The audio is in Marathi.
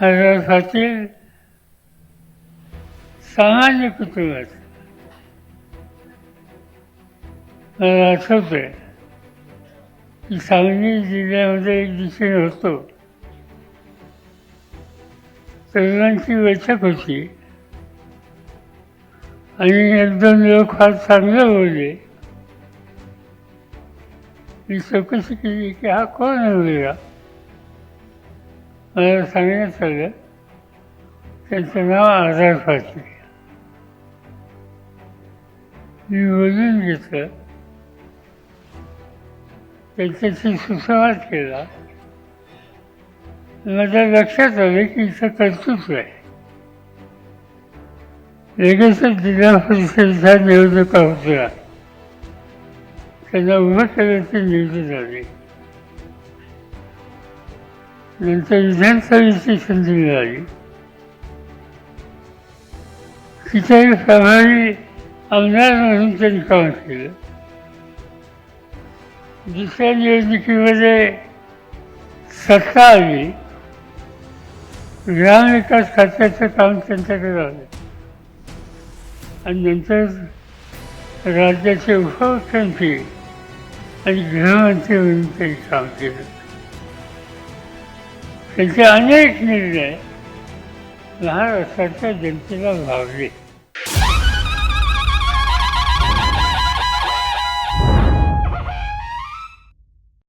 हजारसाठी सामान्य कुटुंबात मला आठवतंय की सांगली जिल्ह्यामध्ये एक दिवशी होतो तरुणांची बैठक होती. आणि एक दोन लोक फार चांगले बोलले. मी चौकशी केली की हा कोण मुलगा? मला सांगण्यात आलं त्यांचं नाव आधार पाटील. मी बोलून घेतलं. त्यांच्याशी सुसंवाद केला. माझ्या लक्षात आलं की इथं कर्तृत्व आहे. लगेचच जिल्हा परिषदेच्या निवडणुका होत्या. त्यांना उभं केल्याची निवडून आली नंतर विधानसभेची संधी मिळाली तिथे प्रभावी आमदार म्हणून त्यांनी काम केलं. दुसऱ्या निवडणुकीमध्ये सत्ता आली. ग्रामविकास खात्याचं काम त्यांच्याकडे आलं. आणि नंतर राज्याचे उपमुख्यमंत्री आणि गृहमंत्री म्हणून त्यांनी काम केलं. त्यांचे अनेक निर्णय लहान महाराष्ट्राच्या जनतेला भावले